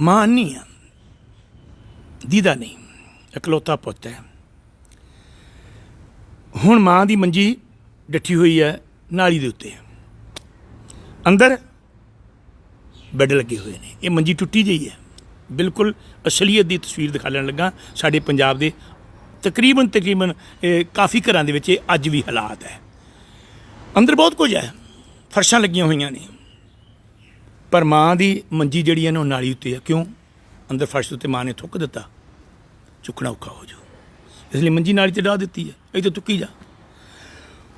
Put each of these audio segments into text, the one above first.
ਮਾਂ ਨਹੀਂ ਆ ਦੀਦਾ ਨਹੀਂ, ਇਕਲੌਤਾ ਪੁੱਤ ਹੈ। ਹੁਣ ਮਾਂ ਦੀ ਮੰਜੀ ਡੱਠੀ ਹੋਈ ਹੈ, ਨਾਲੀ ਦੇ ਉੱਤੇ ਅੰਦਰ ਬੈੱਡ ਲੱਗੇ ਹੋਏ ਨੇ। ਇਹ ਮੰਜੀ ਟੁੱਟੀ ਜਿਹੀ ਹੈ। ਬਿਲਕੁਲ ਅਸਲੀਅਤ ਦੀ ਤਸਵੀਰ ਦਿਖਾਉਣ ਲੱਗਾ, ਸਾਡੇ ਪੰਜਾਬ ਦੇ ਤਕਰੀਬਨ ਤਕਰੀਬਨ, ਇਹ ਕਾਫੀ ਘਰਾਂ ਦੇ ਵਿੱਚ ਇਹ ਅੱਜ ਵੀ ਹਾਲਾਤ ਹੈ। ਅੰਦਰ ਬਹੁਤ ਕੁਝ ਹੈ। ਫਰਸ਼ਾਂ ਲੱਗੀਆਂ ਹੋਈਆਂ ਨੇ। ਪਰ ਮਾਂ ਦੀ ਮੰਜੀ ਜਿਹੜੀ ਹੈ ਨਾ ਉਹ ਨਾਲੀ ਉੱਤੇ ਹੈ ਕਿਉਂ? ਅੰਦਰ ਫਰਸ਼ ਉੱਤੇ ਮਾਂ ਨੇ ਥੁੱਕ ਦਿੱਤਾ। ਚੁੱਕਣਾ ਔਖਾ ਹੋ ਜਾਊ। ਇਸ ਲਈ ਮੰਜੀ ਨਾਲੀ ਤੇ ਡਾਹ ਦਿੱਤੀ ਹੈ ਇਹ ਤਾਂ ਤੁੱਕੀ ਜਾ।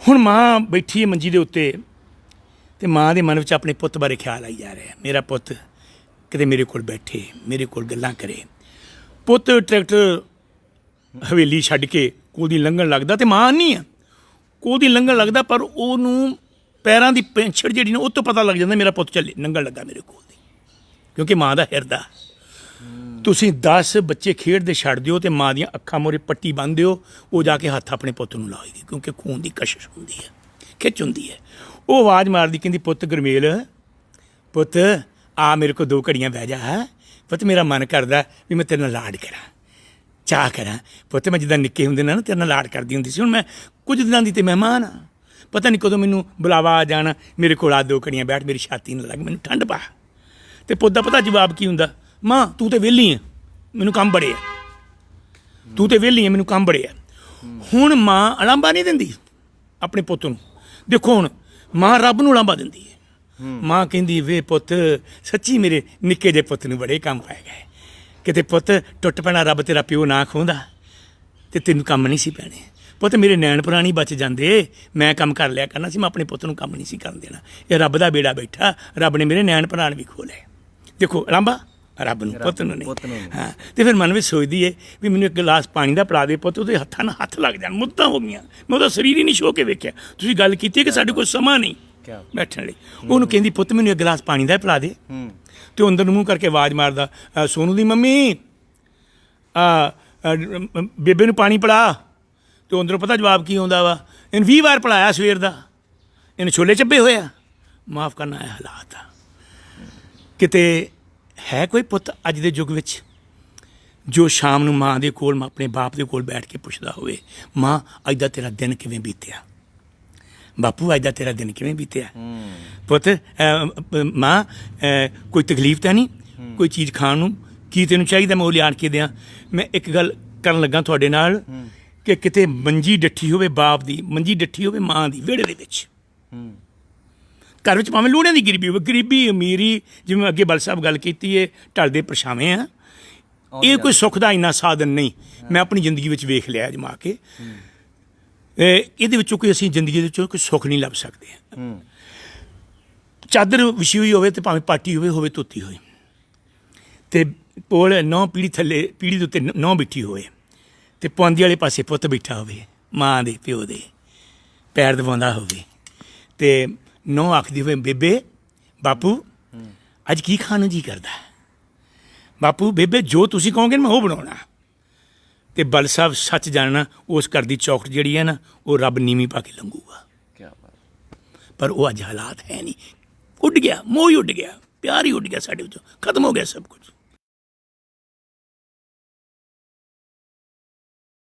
ਹੁਣ ਮਾਂ ਬੈਠੀ ਹੈ ਮੰਜੀ ਦੇ ਉੱਤੇ ਤੇ ਮਾਂ ਦੇ ਮਨ ਵਿੱਚ ਆਪਣੇ ਪੁੱਤ ਬਾਰੇ ਖਿਆਲ ਆਈ ਜਾ ਰਿਹਾ ਮੇਰਾ ਪੁੱਤ ਕਿਤੇ ਮੇਰੇ ਕੋਲ ਬੈਠੇ, ਮੇਰੇ ਕੋਲ ਗੱਲਾਂ ਕਰੇ। ਪੁੱਤ ਟਰੈਕਟਰ ਹਵੇਲੀ ਛੱਡ ਕੇ ਕੋਲ ਦੀ ਲੰਘਣ ਲੱਗਦਾ ਤੇ ਮਾਂ ਨਹੀਂ ਆ। ਕੋਲ ਦੀ ਲੰਘਣ ਲੱਗਦਾ ਪਰ ਉਹਨੂੰ ਪੈਰਾਂ ਦੀ ਪੈਂਛੜ ਜਿਹੜੀ ਨਾ, ਉਹ ਤੋਂ ਪਤਾ ਲੱਗ ਜਾਂਦਾ ਮੇਰਾ ਪੁੱਤ ਚੱਲੇ ਲੰਘਣ ਲੱਗਾ ਮੇਰੇ ਕੋਲ ਦੀ। ਕਿਉਂਕਿ ਮਾਂ ਦਾ ਹਿਰਦਾ। ਤੁਸੀਂ 10 ਬੱਚੇ ਖੇਡਦੇ ਛੱਡ ਦਿਓ ਤੇ ਮਾਂ ਦੀਆਂ ਅੱਖਾਂ ਮੋਰੇ ਪੱਟੀ ਬੰਨ੍ਹ ਦਿਓ, ਉਹ ਜਾ ਕੇ ਹੱਥ ਆਪਣੇ ਪੁੱਤ ਨੂੰ ਲਾਏਗੀ ਕਿਉਂਕਿ ਖੂਨ ਦੀ ਕਸ਼ਿਸ਼ ਹੁੰਦੀ ਹੈ, ਖਿੱਚ ਹੁੰਦੀ ਹੈ। ਉਹ ਆਵਾਜ਼ ਮਾਰਦੀ ਕਹਿੰਦੀ, ਪੁੱਤ ਗਰਮੇਲ, ਪੁੱਤ, ਆ ਮੇਰੇ ਕੋਲ ਦੋ ਘੜੀਆਂ ਬਹਿ ਜਾ ਪੁੱਤ, ਮੇਰਾ ਮਨ ਕਰਦਾ ਵੀ ਮੈਂ ਤੇਰੇ ਨਾਲ ਲਾਡ ਕਰਾਂ, ਚਾਹ ਕਰਾਂ। ਪੁੱਤ, ਮੈਂ ਜਿੱਦਾਂ ਨਿੱਕੇ ਹੁੰਦੇ ਨਾ ਤੇਰੇ ਨਾਲ ਲਾਡ ਕਰਦੀ ਹੁੰਦੀ ਸੀ। ਹੁਣ ਮੈਂ ਕੁਝ ਦਿਨਾਂ ਦੀ ਤੇ ਮਹਿਮਾਨ ਆ ਪਤਾ ਨਹੀਂ ਕਦੋਂ ਮੈਨੂੰ ਬੁਲਾਵਾ ਆ ਜਾਣਾ, ਮੇਰੇ ਕੋਲ ਆ ਦੋ ਘੜੀਆਂ ਬੈਠ, ਮੇਰੀ ਛਾਤੀ ਨਾਲ ਲੱਗ, ਮੈਨੂੰ ਠੰਡ ਪਾ। ਤੇ ਪੁੱਤ ਦਾ ਪਤਾ ਜਵਾਬ ਕੀ ਹੁੰਦਾ? ਮਾਂ, ਤੂੰ ਤੇ ਵਿਹਲੀ ਆ ਮੈਨੂੰ ਕੰਮ ਬੜੇ ਆ। ਤੂੰ ਤੇ ਵਿਹਲੀ ਆ ਮੈਨੂੰ ਕੰਮ ਬੜੇ ਆ। ਹੁਣ ਮਾਂ ਅਲੰਬਾ ਨਹੀਂ ਦਿੰਦੀ ਆਪਣੇ ਪੁੱਤ ਨੂੰ। ਦੇਖੋ ਹੁਣ, ਮਾਂ ਰੱਬ ਨੂੰ ਅਲੰਬਾ ਦਿੰਦੀ ਹੈ ਮਾਂ ਕਹਿੰਦੀ, ਵੇ ਪੁੱਤ, ਸੱਚੀ ਮੇਰੇ ਨਿੱਕੇ ਜਿਹੇ ਪੁੱਤ ਨੂੰ ਬੜੇ ਕੰਮ ਪੈ ਗਏ। ਕਿਤੇ ਪੁੱਤ ਟੁੱਟ ਪੈਣਾ, ਰੱਬ ਤੇਰਾ ਪਿਓ ਨਾ ਖੋਂਦਾ, ਤੇ ਤੈਨੂੰ ਕੰਮ ਨਹੀਂ ਸੀ ਪੈਣੇ। ਪੁੱਤ ਮੇਰੇ ਨੈਣ ਪੁਰਾਣੀ ਬਚ ਜਾਂਦੇ। ਮੈਂ ਕੰਮ ਕਰ ਲਿਆ ਕਰਨਾ ਸੀ ਮੈਂ ਆਪਣੇ ਪੁੱਤ ਨੂੰ ਕੰਮ ਨਹੀਂ ਸੀ ਕਰਨ ਦੇਣਾ। ਇਹ ਰੱਬ ਦਾ ਬੇੜਾ ਬੈਠਾ ਰੱਬ ਨੇ ਮੇਰੇ ਨੈਣ ਪੁਰਾਣ ਵੀ ਖੋਲੇ ਦੇਖੋ ਲਾਂਬਾ ਰੱਬ ਨੂੰ ਪੁੱਤ ਨੂੰ ਨਹੀਂ। ਹਾਂ ਤੇ ਫਿਰ ਮਨ ਵਿੱਚ ਸੋਚਦੀ ਏ ਵੀ ਮੈਨੂੰ ਇੱਕ ਗਲਾਸ ਪਾਣੀ ਦਾ ਪਿਲਾ ਦੇ ਪੁੱਤ ਉਹਦੇ ਹੱਥਾਂ ਨਾਲ ਹੱਥ ਲੱਗ ਜਾਣ ਮੁੱਦਾਂ ਹੋ ਗਈਆਂ। ਮੈਂ ਉਹਦਾ ਸਰੀਰ ਹੀ ਨਹੀਂ ਛੋ ਕੇ ਵੇਖਿਆ। ਤੁਸੀਂ ਗੱਲ ਕੀਤੀ ਕਿ ਸਾਡੇ ਕੋਲ ਸਮਾਂ ਨਹੀਂ? ਬੈਠਣ ਲਈ। ਉਹਨੂੰ ਕਹਿੰਦੀ ਪੁੱਤ ਮੈਨੂੰ ਇੱਕ ਗਲਾਸ ਪਾਣੀ ਦਾ ਪਿਲਾ ਦੇ। ਹੂੰ। ਤੇ ਅੰਦਰ ਨੂੰ ਮੂੰਹ ਕਰਕੇ ਆਵਾਜ਼ ਮਾਰਦਾ "ਅ, ਸੋਨੂ ਦੀ ਮੰਮੀ ਆ ਬੇਬੇ ਨੂੰ ਪਾਣੀ ਪਿਲਾ। ਤੇ ਅੰਦਰੋਂ ਪਤਾ ਜਵਾਬ ਕੀ ਆਉਂਦਾ ਵਾ? ਇਹਨ 20 ਵਾਰ ਪਿਲਾਇਆ ਸਵੇਰ ਦਾ। ਇਹਨ ਛੋਲੇ ਚੱਬੇ ਹੋਇਆ ਮਾਫ ਕਰਨਾ ਹੈ ਹਾਲਾਤ ਆ। ਕਿਤੇ ਹੈ ਕੋਈ ਪੁੱਤ ਅੱਜ ਦੇ ਯੁੱਗ ਵਿੱਚ ਜੋ ਸ਼ਾਮ ਨੂੰ ਮਾਂ ਦੇ ਕੋਲ ਮਾਂ ਆਪਣੇ ਬਾਪ ਦੇ ਕੋਲ ਬੈਠ ਕੇ ਪੁੱਛਦਾ ਹੋਵੇ ਮਾਂ ਅੱਜ ਦਾ ਤੇਰਾ ਦਿਨ ਕਿਵੇਂ ਬੀਤਿਆ? ਬਾਪੂ ਅੱਜ ਦਾ ਤੇਰਾ ਦਿਨ ਕਿਵੇਂ ਬੀਤਿਆ? ਪੁੱਤ ਮਾਂ ਕੋਈ ਤਕਲੀਫ ਤਾਂ ਨਹੀਂ? ਕੋਈ ਚੀਜ਼ ਖਾਣ ਨੂੰ? ਕੀ ਤੈਨੂੰ ਚਾਹੀਦਾ? ਮੈਂ ਉਹ ਲਿਆਣ ਕੇ ਦਿਆਂ। ਮੈਂ ਇੱਕ ਗੱਲ ਕਰਨ ਲੱਗਾ ਤੁਹਾਡੇ ਨਾਲ। ਕਿ ਕਿਤੇ ਮੰਜੀ ਡੱਠੀ ਹੋਵੇ ਬਾਪ ਦੀ ਮੰਜੀ ਡੱਠੀ ਹੋਵੇ ਮਾਂ ਦੀ ਵਿਹੜੇ ਦੇ ਵਿੱਚ। ਹੂੰ ਘਰ ਵਿੱਚ ਭਾਵੇਂ ਲੋੜਾਂ ਦੀ ਗਰੀਬੀ ਹੋਵੇ ਗਰੀਬੀ ਅਮੀਰੀ ਜਿਵੇਂ ਅੱਗੇ ਬਲ ਸਾਹਿਬ ਗੱਲ ਕੀਤੀ ਹੈ ਢਲਦੇ ਪਰਛਾਵੇਂ ਆ। ਇਹ ਕੋਈ ਸੁੱਖ ਦਾ ਇੰਨਾ ਸਾਧਨ ਨਹੀਂ। ਮੈਂ ਆਪਣੀ ਜ਼ਿੰਦਗੀ ਵਿੱਚ ਵੇਖ ਲਿਆ ਅਜਮਾ ਕੇ। ਇਹ ਇਹਦੇ ਵਿੱਚੋਂ ਕੋਈ ਅਸੀਂ ਜ਼ਿੰਦਗੀ ਦੇ ਵਿੱਚੋਂ ਕੋਈ ਸੁੱਖ ਨਹੀਂ ਲੱਭ ਸਕਦੇ ਹੂੰ। ਚਾਦਰ ਵਿਛੀ ਹੋਈ ਹੋਵੇ ਤੇ ਭਾਵੇਂ ਪਾਟੀ ਹੋਵੇ ਹੋਵੇ ਧੋਤੀ ਹੋਈ। ਤੇ ਕੋਲ ਨੌ ਪੀੜੀ ਥੱਲੇ ਪੀੜੀ ਦੇ ਉੱਤੇ ਨੌ ਬਿਠੀ ਹੋਵੇ ਤੇ ਪੁਆਂਦੀ ਵਾਲੇ ਪਾਸੇ ਪੁੱਤ ਬੈਠਾ ਹੋਵੇ ਮਾਂ ਦੇ ਪਿਓ ਦੇ ਪੈਰ ਦਬਾਉਂਦਾ ਹੋਵੇ। ਤੇ ਨੌ ਆਖਦੀ ਹੋਵੇ ਬੇਬੇ ਬਾਪੂ ਅੱਜ ਕੀ ਖਾਣ ਨੂੰ ਜੀ ਕਰਦਾ? ਬਾਪੂ ਬੇਬੇ ਜੋ ਤੁਸੀਂ ਕਹੋਗੇ ਮੈਂ ਉਹ ਬਣਾਉਣਾ। ਤੇ ਬਲ ਸਾਹਿਬ ਸੱਚ ਜਾਣਨਾ ਉਸ ਘਰ ਦੀ ਚੌਕਟ ਜਿਹੜੀ ਹੈ ਨਾ ਉਹ ਰੱਬ ਨੀਵੀਂ ਪਾ ਕੇ ਲੰਗੂਗਾ ਕੀ ਬਾਤ ਪਰ ਉਹ ਅੱਜ ਹਾਲਾਤ ਹੈ ਨਹੀਂ। ਉੱਡ ਗਿਆ ਮੋਹ ਹੀ ਉੱਡ ਗਿਆ ਪਿਆਰ ਹੀ ਉੱਡ ਗਿਆ ਸਾਡੇ ਵਿੱਚੋਂ ਖਤਮ ਹੋ ਗਿਆ ਸਭ ਕੁਝ।